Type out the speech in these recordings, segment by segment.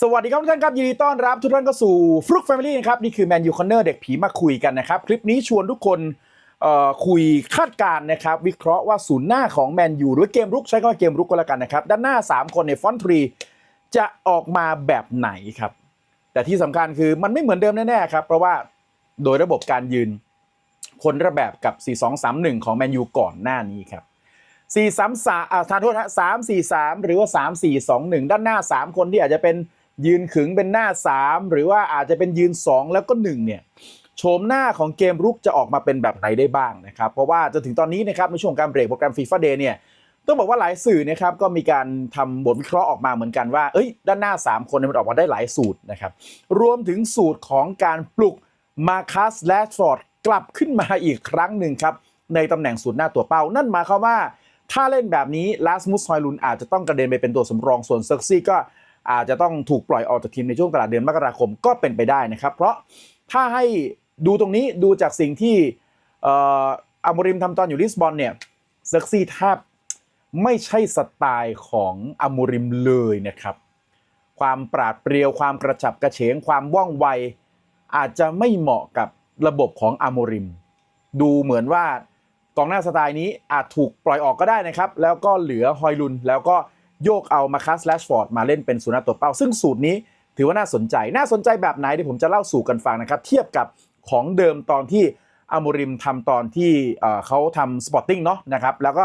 สวัสดีครับทุกท่านครับยินดีต้อนรับทุกท่านเข้าสู่ฟลุกแฟมิลี่นะครับนี่คือแมนยูคอนเนอร์เด็กผีมาคุยกันนะครับ คลิปนี้ชวนทุกคนคุยคาดการณ์นะครับ วิเคราะห์ว่าศูนย์หน้าของแมนยูหรือเกมรุกใช้คำว่าเกมรุกก็แล้วกันนะครับ ด้านหน้า 3 คนในฟอนทรีจะออกมาแบบไหนครับ แต่ที่สำคัญคือมันไม่เหมือนเดิมแน่ๆครับเพราะว่าโดยระบบการยืน คนละแบบกับ 4-2-3-1 ของแมนยูก่อนหน้านี้ครับ สี่สามสามอ่าทานโทษฮะสามสี่สามหรือว่าสามสี่สองหนึ่งด้านหน้าสามคนที่อาจจะเป็นยืนขึงเป็นหน้าสามหรือว่าอาจจะเป็นยืนสองแล้วก็หนึ่งเนี่ยโฉมหน้าของเกมรุกจะออกมาเป็นแบบไหนได้บ้างนะครับ เพราะว่าจนถึงตอนนี้นะครับในช่วงการเบรกโปรแกรมฟีฟ่าเดย์เนี่ยต้องบอกว่าหลายสื่อนะครับก็มีการทำบทวิเคราะห์ออกมาเหมือนกันว่า เอ้ย ด้านหน้า 3 คนเนี่ยมันออกมาได้หลายสูตรนะครับ รวมถึงสูตรของการปลุกมาคัสแลชฟอร์ดกลับขึ้นมาอีกครั้งหนึ่งครับ ในตำแหน่งศูนย์หน้าตัวเป้า นั่นหมายความว่า ถ้าเล่นแบบนี้ลาสมุสฮอยลุนอาจจะต้องกระเด็นไปเป็นตัวสำรองส่วนเซอร์ซี่ก็อาจจะต้องถูกปล่อยออกจากทีมในช่วงตลาดเดือนมกราคมก็เป็นไปได้นะครับ เพราะถ้าให้ดูตรงนี้ดูจากสิ่งที่ออาโมริมทำตอนอยู่ลิสบอนเนี่ยเซอร์ซี่แทบไม่ใช่สไตล์ของอาโมริมเลยนะครับ ความปราดเปรียวความกระฉับกระเฉงความว่องไว อาจจะไม่เหมาะกับระบบของอาโมริม ดูเหมือนว่า กองหน้าสไตล์นี้อาจถูกปล่อยออกก็ได้นะครับ แล้วก็เหลือฮอยลุน แล้วก็โยกเอามาคัสแลชฟอร์ดมาเล่นเป็นศูนย์หน้าตัวเป้า ซึ่งสูตรนี้ถือว่าน่าสนใจ น่าสนใจแบบไหนเดี๋ยวผมจะเล่าสู่กันฟังนะครับ เทียบกับของเดิมตอนที่อาโมริมทำตอนที่เขาทำสปอร์ติ้งเนาะนะครับ แล้วก็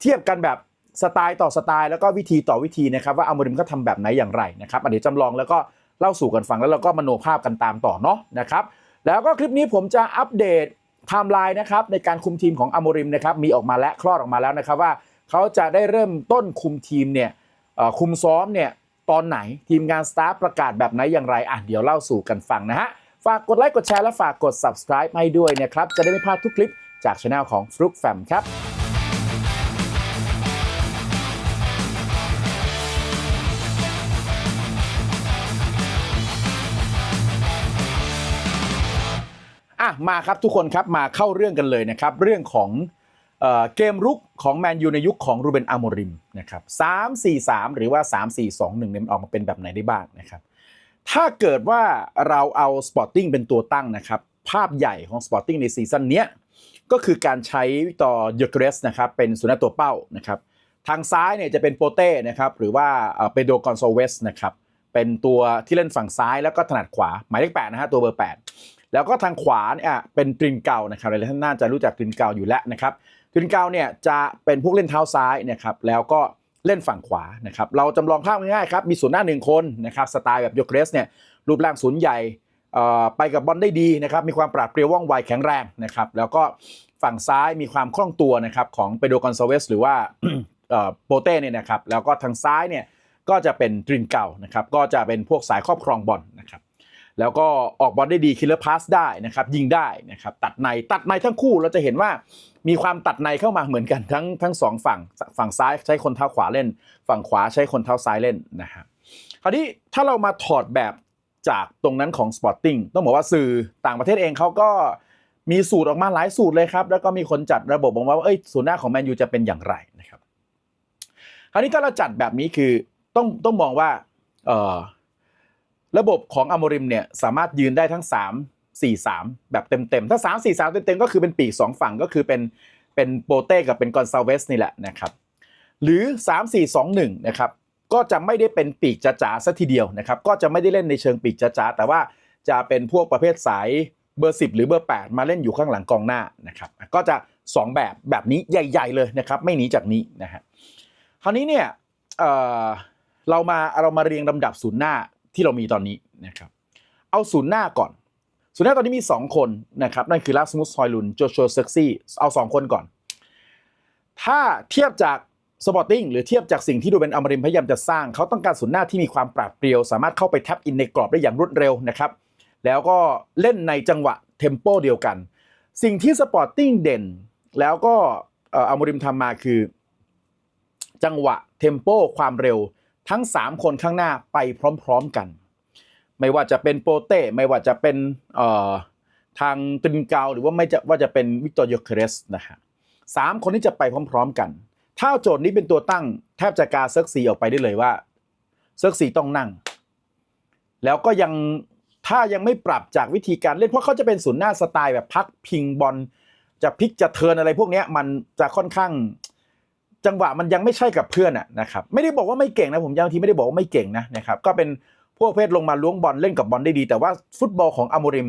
เทียบกันแบบสไตล์ต่อสไตล์แล้วก็วิธีต่อวิธีนะครับว่าอาโมริมก็ทำแบบไหนอย่างไรนะครับเดี๋ยวจำลองแล้วก็เล่าสู่กันฟังแล้วเราก็มโนภาพกันตามต่อเนาะนะครับ แล้วก็คลิปนี้ผมจะอัปเดต ไทม์ไลน์นะครับในการคุมทีมของอโมริมนะครับมีออกมาและคลอดออกมาแล้วนะครับว่าเขาจะได้เริ่มต้นคุมทีมเนี่ยคุมซ้อมเนี่ยตอนไหนทีมงานสตาฟประกาศแบบไหนอย่างไรอะเดี๋ยวเล่าสู่กันฟังนะฮะ ฝากกดไลค์กดแชร์และฝากกด subscribe ให้ด้วยนะครับ จะได้ไม่พลาดทุกคลิปจากช anel ของฟลุกแฟมครับ มาครับทุกคนครับมาเข้าเรื่องกันเลยนะครับ เรื่องของเอเกมรุกของแมนยูในยุคของรูเบนอาโมริมนะครับ3 4 3หรือว่า3 4 2 1เนี่ยมันออกมาเป็นแบบไหนได้บ้างนะครับ ถ้าเกิดว่าเราเอาสปอร์ติ้งเป็นตัวตั้งนะครับ ภาพใหญ่ของสปอร์ติ้งในซีซั่นเนี้ยก็คือการใช้ต่อเยอร์เกรสนะครับเป็นสุนัขตัวเป้านะครับทางซ้ายเนี่ยจะเป็นโปเต้นะครับหรือว่าเปโดกอนโซเวสนะครับเป็นตัวที่เล่นฝั่งซ้ายแล้วก็ถนัดขวาหมายเลขแปดนะฮะตัวเบอร์ 8 แล้วก็ทางขวาเนี่ยเป็นตรินเกานะครับหลายท่านน่าจะรู้จักตรินเกาอยู่แล้วนะครับตรินเกาเนี่ยจะเป็นพวกเล่นเท้าซ้ายนะครับแล้วก็เล่นฝั่งขวานะครับเราจำลองภาพง่ายๆครับมีศูนย์หน้าหนึ่งคนนะครับสไตล์แบบโยเกรสเนี่ยรูปร่างศูนย์ใหญ่เอ่อไปกับบอลได้ดีนะครับมีความปราดเปรียวว่องไวแข็งแรงนะครับแล้วก็ฝั่งซ้ายมีความคล่องตัวนะครับของเปโดกอนโซเวสหรือว่าเอ่อโปเต้เนี่ยนะครับแล้วก็ทางซ้ายเนี่ยก็จะเป็นตรินเก่านะครับก็จะเป็นพวกสายครอบครองบอลนะครับ แล้วก็ออกบอลได้ดีคิลเลอร์พาสได้นะครับยิงได้นะครับตัดในตัดในทั้งคู่เราจะเห็นว่ามีความตัดในเข้ามาเหมือนกันทั้งทั้งสองฝั่งฝั่งซ้ายใช้คนเท้าขวาเล่น ฝั่งขวาใช้คนเท้าซ้ายเล่นนะครับคราวนี้ถ้าเรามาถอดแบบจากตรงนั้นของ Sporting ต้องบอกว่าสื่อต่างประเทศเองเขาก็มีสูตรออกมาหลายสูตรเลยครับ แล้วก็มีคนจัดระบบบอกว่าเอ้ยศูนย์หน้าของแมนยูจะเป็นอย่างไรนะครับ คราวนี้ถ้าเราจัดแบบนี้คือต้องต้องมองว่าเออ ระบบของอโมริมเนี่ยสามารถยืนได้ทั้ง 3 4 3 แบบเต็มๆ ถ้า 3 4 3 เต็มๆ ก็คือเป็นปีก 2 ฝั่งก็คือเป็นเป็นโปเต้กับเป็นกอนซาเวสนี่แหละนะครับ หรือ 3 4 2 1 นะครับ ก็จะไม่ได้เป็นปีกจ๋าๆซะทีเดียวนะครับ ก็จะไม่ได้เล่นในเชิงปีกจ๋าๆแต่ว่าจะเป็นพวกประเภทสายเบอร์ 10 หรือเบอร์ 8 มาเล่นอยู่ข้างหลังกองหน้านะครับ ก็จะ 2 แบบแบบนี้ใหญ่ ๆ เลยนะครับ ไม่หนีจากนี้นะฮะคราวนี้เนี่ยเออเรามาเรามาเรียงลำดับศูนย์หน้า ที่เรามีตอนนี้นะครับ เอาศูนย์หน้าก่อน ศูนย์หน้าตอนนี้มี 2 คนนะครับนั่นคือลาสมุสฮอยลุนโจชัวเซ็กซี่เอา 2 คนก่อน ถ้าเทียบจากสปอร์ติ้งหรือเทียบจากสิ่งที่ดูเป็นอมรินพยายามจะสร้าง เขาต้องการศูนย์หน้าที่มีความปราดเปรียว สามารถเข้าไปแท็บอินในกรอบได้อย่างรวดเร็วนะครับแล้วก็เล่นในจังหวะเทมโปเดียวกัน สิ่งที่สปอร์ติ้งเด่น แล้วก็ออมรินทร์ทำมาคือ จังหวะเทมโปความเร็ว ทั้ง 3 คนข้างหน้าไปพร้อมๆกัน ไม่ว่าจะเป็นโปเต้ไม่ว่าจะเป็นทางตินเกาหรือว่าไม่จะว่าจะเป็นวิกตอร์โยเคเรสนะฮะสามคนที่จะไปพร้อม ๆกัน ถ้าโจทย์นี้เป็นตัวตั้งแทบจะกาเซิร์กซีออกไปได้เลยว่าเซิร์กซีต้องนั่ง แล้วก็ยังถ้ายังไม่ปรับจากวิธีการเล่นเพราะเขาจะเป็นศูนย์หน้าสไตล์แบบพักพิงบอลจะพลิกจะเทินอะไรพวกนี้มันจะค่อนข้าง จังหวะมันยังไม่ใช่กับเพื่อนอะนะครับไม่ได้บอกว่าไม่เก่งนะผมยังทีไม่ได้บอกว่าไม่เก่งนะนะครับก็เป็นพวกเพศลงมาล้วงบอลเล่นกับบอลได้ดี แต่ว่าฟุตบอลของอโมริม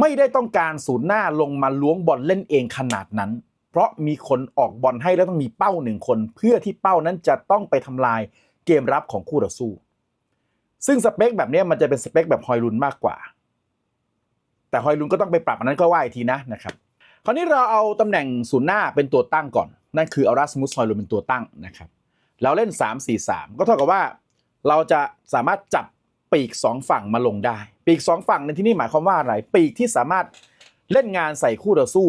ไม่ได้ต้องการศูนย์หน้าลงมาล้วงบอลเล่นเองขนาดนั้น เพราะมีคนออกบอลให้แล้วต้องมีเป้าหนึ่งคน เพื่อที่เป้านั้นจะต้องไปทำลายเกมรับของคู่ต่อสู้ ซึ่งสเปคแบบนี้มันจะเป็นสเปคแบบฮอยลุนมากกว่า แต่ฮอยลุนก็ต้องไปปรับอันนั้นก็ว่าอีกทีนะนะครับคราวนี้เราเอาตำแหน่งศูนย์หน้าเป็นตัวตั้งก่อน นั่นคือเอารัสมุสฮอยลุนเป็นตัวตั้งนะครับ เราเล่น 3 4 3 ก็เท่ากับว่าเราจะสามารถจับปีก 2 ฝั่งมาลงได้ ปีก 2 ฝั่งในที่นี้หมายความว่าอะไร ปีกที่สามารถเล่นงานใส่คู่ต่อสู้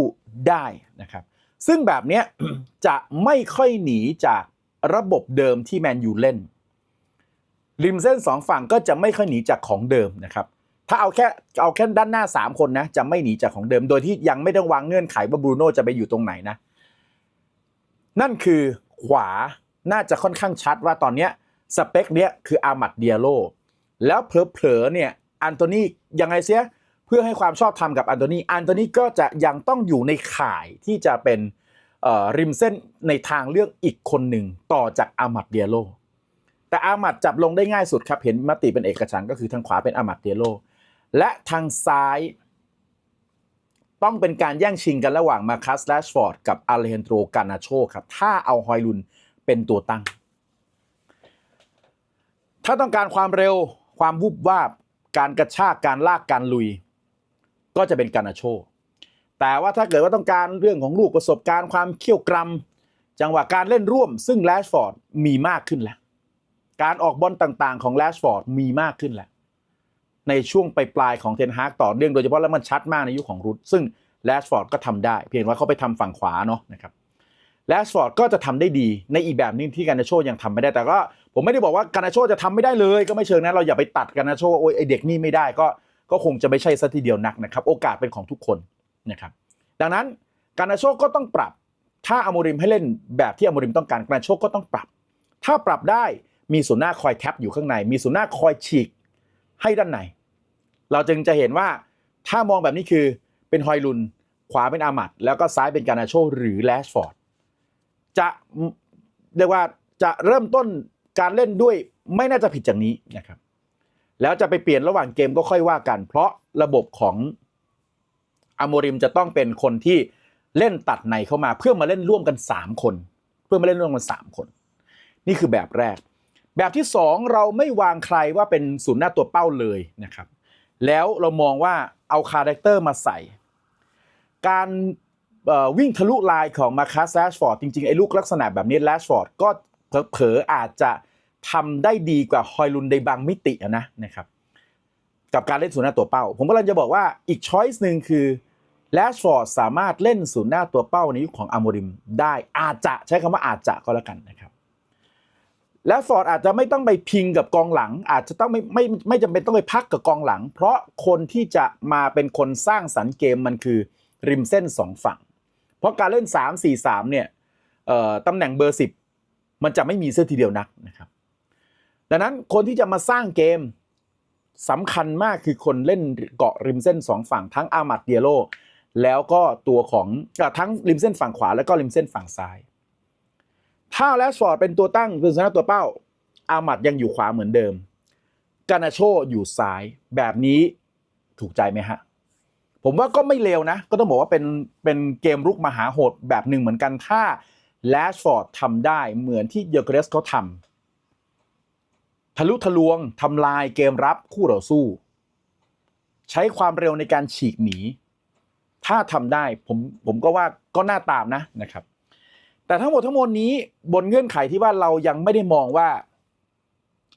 ได้นะครับ ซึ่งแบบนี้จะไม่ค่อยหนีจากระบบเดิมที่แมนยูเล่น ริมเส้น 2 ฝั่งก็จะไม่ค่อยหนีจากของเดิมนะครับ ถ้าเอาแค่เอาแค่ด้านหน้า 3 คนนะจะไม่หนีจากของเดิม โดยที่ยังไม่ต้องวางเงื่อนไขว่าบรูโน่จะไปอยู่ตรงไหนนะ นั่นคือขวาน่าจะค่อนข้างชัดว่าตอนเนี้ยสเปคเนี้ยคืออามัดเดียโล แล้วเผลอๆเนี่ยอันโตนียังไงเสียเพื่อให้ความชอบธรรมกับอันโตนีอันโตนีก็จะยังต้องอยู่ในข่ายที่จะเป็นเอ่อริมเส้นในทางเลือกอีกคนหนึ่งต่อจากอามัดเดียโล แต่อามัดจับลงได้ง่ายสุดครับ เห็นมติเป็นเอกฉันท์ก็คือทางขวาเป็นอามัดเดียโล และทางซ้าย ต้องเป็นการแย่งชิงกันระหว่างมาคัสแลชฟอร์ดกับอาเลเฮนโตรกานาโชครับ ถ้าเอาฮอยลุนเป็นตัวตั้ง ถ้าต้องการความเร็วความวุบวาบ การกระชากการลากการลุย ก็จะเป็นกานาโช แต่ว่าถ้าเกิดว่าต้องการเรื่องของลูกประสบการณ์ความเขี่ยวกรำจังหวะการเล่นร่วม ซึ่งแลชฟอร์ดมีมากขึ้นแล้ว การออกบอลต่างๆ ของแลชฟอร์ดมีมากขึ้นแล้ว ในช่วงปลายของเทนฮากต่อเนื่องโดยเฉพาะแล้วมันชัดมากในยุคของรุดซึ่งแลชฟอร์ดก็ทำได้ เพียงว่าเขาไปทำฝั่งขวาเนาะนะครับแลชฟอร์ดก็จะทำได้ดีในอีกแบบนึงที่การนาโชยังทำไม่ได้แต่ก็ผมไม่ได้บอกว่าการนาโชจะทำไม่ได้เลย ก็ไม่เชิงนะเราอย่าไปตัดการนาโชว่าโอ้ยไอเด็กนี่ไม่ได้ก็ก็คงจะไม่ใช่ซะทีเดียวนักนะครับโอกาสเป็นของทุกคนนะครับดังนั้นการนาโชก็ต้องปรับ ถ้าอโมริมให้เล่นแบบที่อโมริมต้องการการนาโชก็ต้องปรับ ถ้าปรับได้มีศูนหน้าคอยแคปอยู่ข้างใน มีศูนหน้าคอยฉีกให้ด้านใน เราจึงจะเห็นว่าถ้ามองแบบนี้คือเป็นฮอยลุน ขวาเป็นอามัด แล้วก็ซ้ายเป็นการนาโชหรือแลชฟอร์ดจะเรียกว่าจะเริ่มต้นการเล่นด้วยไม่น่าจะผิดจากนี้นะครับ แล้วจะไปเปลี่ยนระหว่างเกมก็ค่อยว่ากัน เพราะระบบของอโมริมจะต้องเป็นคนที่เล่นตัดในเข้ามา เพื่อมาเล่นร่วมกัน 3 คน เพื่อมาเล่นร่วมกัน 3 คน นี่คือแบบแรก แบบที่ 2 เราไม่วางใครว่าเป็นศูนย์หน้าตัวเป้าเลยนะครับ แล้วเรามองว่าเอาคาแรคเตอร์มาใส่ การวิ่งทะลุลายของมาคัสแลชฟอร์ดจริงๆ ไอ้ลูกลักษณะแบบนี้แลชฟอร์ดก็เผลอๆอาจจะทำได้ดีกว่าฮอยลุนในบางมิตินะนะครับ กับการเล่นศูนย์หน้าตัวเป้า ผมกำลังจะบอกว่าอีกช้อยส์หนึ่งคือแลชฟอร์ดสามารถเล่นศูนย์หน้าตัวเป้าในยุคของอโมริมได้อาจจะใช้คำว่าอาจจะก็แล้วกันนะครับ แล้วฟอร์ดอาจจะไม่ต้องไปพิงกับกองหลัง อาจจะต้องไม่ไม่ไม่จำเป็นต้องไปพักกับกองหลัง เพราะคนที่จะมาเป็นคนสร้างสรรค์เกมมันคือริมเส้นสองฝั่ง เพราะการเล่น 3 4 3เนี่ยเอ่อตำแหน่งเบอร์ 10 มันจะไม่มีเสื้อทีเดียวนักนะครับดังนั้นคนที่จะมาสร้างเกมสำคัญมากคือคนเล่นเกาะริมเส้นสองฝั่งทั้งอามัดเดียโลแล้วก็ตัวของทั้งริมเส้นฝั่งขวาแล้วก็ริมเส้นฝั่งซ้าย ถ้าแลชฟอร์ดเป็นตัวตั้งเป็นชนะตัวเป้า อามัดยังอยู่ขวาเหมือนเดิม กานาโชอยู่ซ้ายแบบนี้ถูกใจไหมฮะ ผมว่าก็ไม่เลวนะ ก็ต้องบอกว่าเป็นเป็นเกมรุกมหาโหดแบบหนึ่งเหมือนกันถ้าแลชฟอร์ดทำได้เหมือนที่เยอร์เกรสเขาทำทะลุทะลวงทำลายเกมรับคู่ต่อสู้ ใช้ความเร็วในการฉีกหนี ถ้าทำได้ผมผมก็ว่าก็น่าตามนะนะครับ แต่ทั้งหมดทั้งมวลนี้บนเงื่อนไขที่ว่าเรายังไม่ได้มองว่า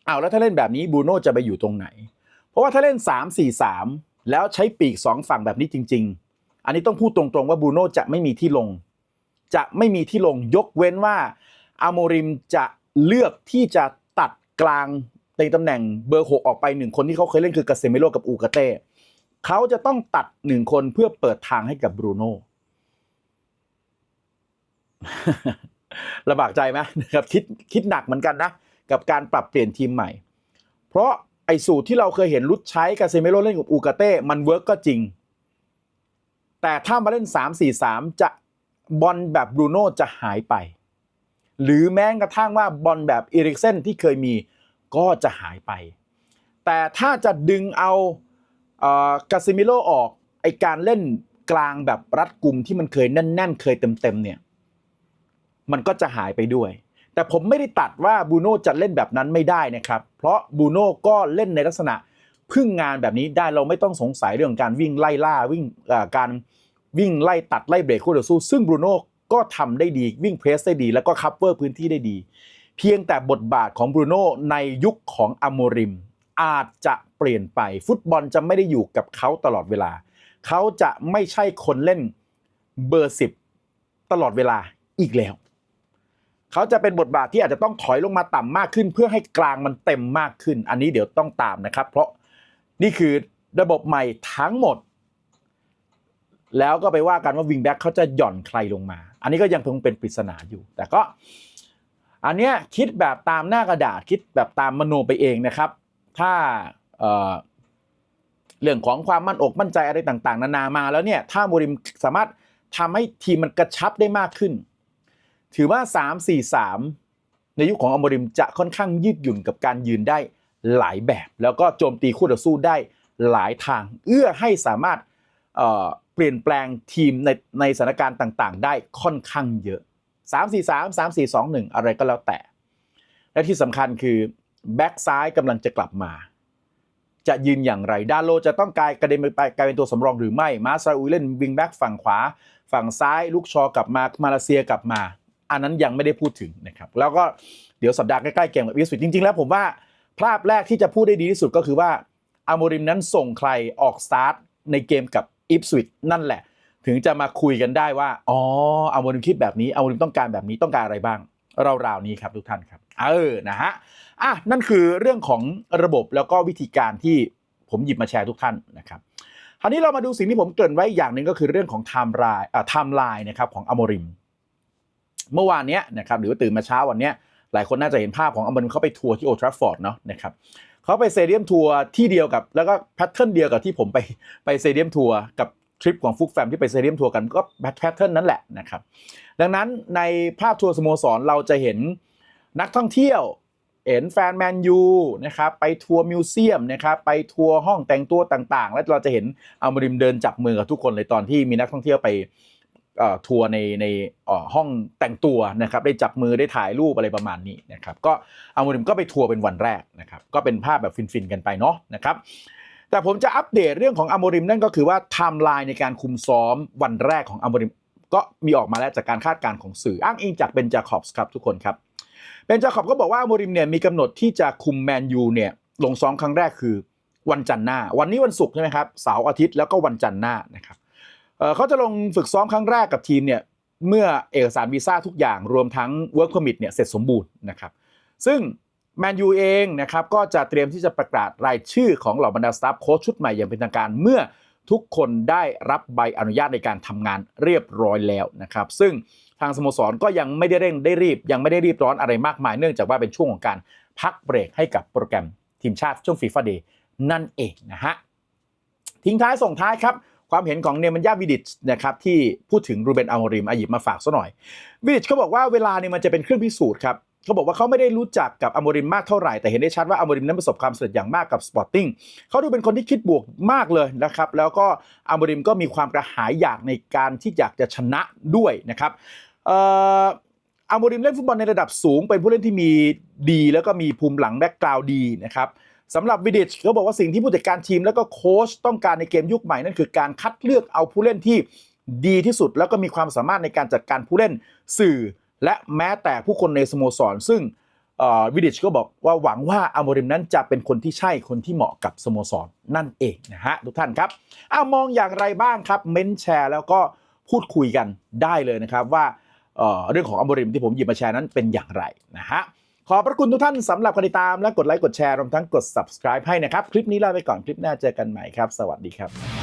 เอาแล้วถ้าเล่นแบบนี้บูโน่จะไปอยู่ตรงไหน เพราะว่าถ้าเล่น 3 4 3 แล้วใช้ปีก 2 ฝั่งแบบนี้จริง ๆ อันนี้ต้องพูดตรงๆว่าบูโน่จะไม่มีที่ลง จะไม่มีที่ลงยกเว้นว่าอาโมริมจะเลือกที่จะตัดกลางในตำแหน่งเบอร์ 6 ออกไปหนึ่งคนที่เขาเคยเล่นคือกาเซเมโลกับอูกาเต้เขาจะต้องตัดหนึ่งคนเพื่อเปิดทางให้กับบรูโน่ ลำบากใจไหมนะครับคิดคิดหนักเหมือนกันนะ กับการปรับเปลี่ยนทีมใหม่ เพราะไอ้สูตรที่เราเคยเห็นลุดใช้กาเซเมโรเล่นกับอูกาเต้มันเวิร์กก็จริง แต่ถ้ามาเล่น 3-4-3 จะบอลแบบบรูโน่จะหายไป หรือแม้กระทั่งว่าบอลแบบอีริกเซนที่เคยมีก็จะหายไป แต่ถ้าจะดึงเอากาซิมิโลออกไอการเล่นกลางแบบรัดกลุ่มที่มันเคยแน่น ๆ เคยเต็มๆเนี่ย มันก็จะหายไปด้วย แต่ผมไม่ได้ตัดว่าบูโน่จะเล่นแบบนั้นไม่ได้นะครับ เพราะบูโน่ก็เล่นในลักษณะพึ่งงานแบบนี้ได้เราไม่ต้องสงสัยเรื่องการวิ่งไล่ล่าวิ่งการวิ่งไล่ตัดไล่เบรกคู่ต่อสู้ ซึ่งบูโน่ก็ทำได้ดีวิ่งเพรสได้ดี แล้วก็คัพเวอร์พื้นที่ได้ดี เพียงแต่บทบาทของบูโน่ในยุคของอโมริม อาจจะเปลี่ยนไปฟุตบอลจะไม่ได้อยู่กับเขาตลอดเวลา เขาจะไม่ใช่คนเล่นเบอร์สิบตลอดเวลาอีกแล้ว เขาจะเป็นบทบาทที่อาจจะต้องถอยลงมาต่ำมากขึ้น เพื่อให้กลางมันเต็มมากขึ้น อันนี้เดี๋ยวต้องตามนะครับ เพราะนี่คือระบบใหม่ทั้งหมด แล้วก็ไปว่ากันว่าวิงแบ็คเขาจะหย่อนใครลงมา อันนี้ก็ยังคงเป็นปริศนาอยู่ แต่ก็ อันเนี้ยคิดแบบตามหน้ากระดาษคิดแบบตามมโนไปเองนะครับ ถ้าเเรื่องของความมั่นอกมั่นใจอะไรต่าง ๆ นานามาแล้วเนี่ยถ้าโมริมสามารถทำให้ทีมมันกระชับได้มากขึ้น ถือว่า 3-4-3 ในยุคของอมริมจะค่อนข้างยืดหยุ่นกับการยืนได้หลายแบบ แล้วก็โจมตีคู่ต่อสู้ได้หลายทาง เอื้อให้สามารถเเปลี่ยนแปลงทีมในในสถานการณ์ต่างๆ ได้ค่อนข้างเยอะ 3-4-3 3-4-2-1 อะไรก็แล้วแต่ และที่สำคัญคือแบ็กซ้ายกำลังจะกลับมา จะยืนอย่างไร ดาโลจะต้องกลายกระเด็นไปกลายเป็นตัวสำรองหรือไม่ มาซาอุยเล่นวิงแบ็กฝั่งขวา ฝั่งซ้าย ลูกชอกลับมา มาเลเซียกลับมา อันนั้นยังไม่ได้พูดถึงนะครับแล้วก็เดี๋ยวสัปดาห์ใกล้ๆเกมกับอีสวิตจริงๆ แล้วผมว่าภาพแรกที่จะพูดได้ดีที่สุดก็คือว่าอาโมริมนั้นส่งใครออกสตาร์ทในเกมกับอีฟสวิตนั่นแหละ ถึงจะมาคุยกันได้ว่าอ๋ออาโมริมคิดแบบนี้อาโมริมต้องการแบบนี้ต้องการอะไรบ้างราวๆนี้ครับทุกท่านครับเออนะฮะอะนั่นคือเรื่องของระบบแล้วก็วิธีการที่ผมหยิบมาแชร์ทุกท่านนะครับคราวนี้เรามาดูสิ่งที่ผมเกริ่นไว้อย่างหนึ่งก็คือเรื่องของไทม์ไลน์อ่าไทม์ไลน์นะครับของอโมริม เมื่อวานเนี้ยนะครับหรือว่าตื่นมาเช้าวันเนี้ยหลายคนน่าจะเห็นภาพของอโมริมเขาไปทัวร์ที่โอทราฟอร์ดเนาะนะครับเขาไปเซเดียมทัวร์ที่เดียวกับ แล้วก็แพทเทิร์นเดียวกับที่ผมไปไปเซเดียมทัวร์กับทริปของฟุกแฟมที่ไปเซเดียมทัวร์กันก็แพทเทิร์นนั้นแหละนะครับดังนั้นในภาพทัวร์สโมสรเราจะเห็นนักท่องเที่ยวเห็นแฟนแมนยูนะครับไปทัวร์มิวเซียมนะครับไปทัวร์ห้องแต่งตัวต่างๆ แล้วเราจะเห็นอัลมาริมเดินจับมือกับทุกคนเลยตอนที่มีนักท่องเที่ยวไป ทัวร์ในในอ่อห้องแต่งตัวนะครับได้จับมือได้ถ่ายรูปอะไรประมาณนี้นะครับก็อัลมาริมก็ไปทัวร์เป็นวันแรกนะครับก็เป็นภาพแบบฟินๆกันไปเนาะนะครับแต่ผมจะอัปเดตเรื่องของอัลมาริมนั่นก็คือว่าไทม์ไลน์ในการคุมซ้อมวันแรกของอัลมาริมก็มีออกมาแล้วจากการคาดการณ์ของสื่ออ้างอิงจากเบนจาคอบส์ครับทุกคนครับเบนจาคอบก็บอกว่าโมริมเนี่ยมีกำหนดที่จะคุมแมนยูเนี่ยลงซ้อมครั้งแรกคือวันจันทร์หน้า วันนี้วันศุกร์ใช่ไหมครับเสาร์อาทิตย์แล้วก็วันจันทร์หน้านะครับ เขาจะลงฝึกซ้อมครั้งแรกกับทีมเนี่ยเมื่อเอกสารวีซ่าทุกอย่างรวมทั้ง Work Permit เนี่ยเสร็จสมบูรณ์นะครับซึ่งแมนยูเองนะครับก็จะเตรียมที่จะประกาศรายชื่อของเหล่าบรรดาสตาฟโค้ชชุดใหม่อย่างเป็นทางการเมื่อทุกคนได้รับใบอนุญาตในการทำงานเรียบร้อยแล้วนะครับ ซึ่งทางสโมสรก็ยังไม่ได้เร่งได้รีบ ยังไม่ได้รีบร้อนอะไรมากมาย เนื่องจากว่าเป็นช่วงของการพักเบรกให้กับโปรแกรมทีมชาติช่วงฟีฟ่าเดย์นั่นเองนะฮะทิ้งท้ายส่งท้ายครับ ความเห็นของเนมันยาวิดิชนะครับที่พูดถึงรูเบนอัลโมริมอายิบมาฝากซะหน่อย วิดิชเขาบอกว่าเวลาเนี่ยมันจะเป็นเครื่องพิสูจน์ครับเขาบอกว่าเขาไม่ได้รู้จักกับอัลโมริมมากเท่าไหร่ แต่เห็นได้ชัดว่าอัลโมริมนั้นประสบความสำเร็จอย่างมากกับสปอร์ติ้งเขาดูเป็นคนที่คิดบวกมากเลยนะครับ แล้วก็อัลโมริมก็มีความกระหายอยากในการที่อยากจะชนะด้วยนะครับอาโมริมเล่นฟุตบอลในระดับสูง เป็นผู้เล่นที่มีดี แล้วก็มีภูมิหลังแบ็กกราวดีนะครับ สำหรับวิดิชเขาบอกว่าสิ่งที่ผู้จัดการทีม แล้วก็โค้ชต้องการในเกมยุคใหม่นั่นคือการคัดเลือกเอาผู้เล่นที่ดีที่สุด แล้วก็มีความสามารถในการจัดการผู้เล่นสื่อ และแม้แต่ผู้คนในสโมสร ซึ่งวิดิชก็บอกว่าหวังว่าอาโมริมนั้นจะเป็นคนที่ใช่คนที่เหมาะกับสโมสรนั่นเองนะฮะทุกท่านครับอามองอย่างไรบ้างครับเม้นแชร์แล้วก็พูดคุยกันได้เลยนะครับว่าเเรื่องของอัมบริมที่ผมหยิบมาแชร์นั้นเป็นอย่างไรนะฮะ ขอบพระคุณทุกท่านสำหรับการติดตามและกดไลค์กดแชร์รวมทั้งกด subscribe ให้นะครับ คลิปนี้ลาไปก่อนคลิปหน้าเจอกันใหม่ครับ สวัสดีครับ